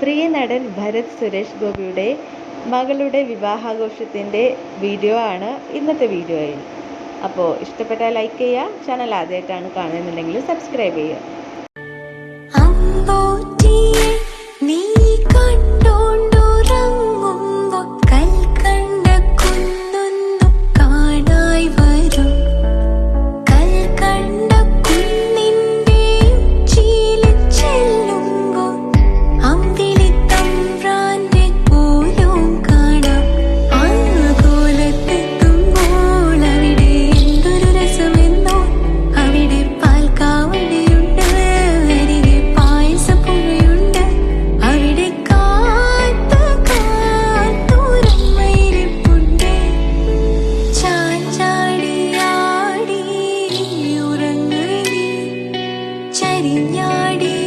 പ്രിയ നടൻ ഭരത് സുരേഷ് ഗോപിയുടെ മകളുടെ വിവാഹാഘോഷത്തിന്റെ വീഡിയോ ആണ് ഇന്നത്തെ വീഡിയോയിൽ. അപ്പോൾ ഇഷ്ടപ്പെട്ടാൽ ലൈക്ക് ചെയ്യുക ചാനൽ ആദ്യമായിട്ടാണ് കാണുന്നുണ്ടെങ്കിൽ സബ്സ്ക്രൈബ് ചെയ്യുക. தெரிஞாடி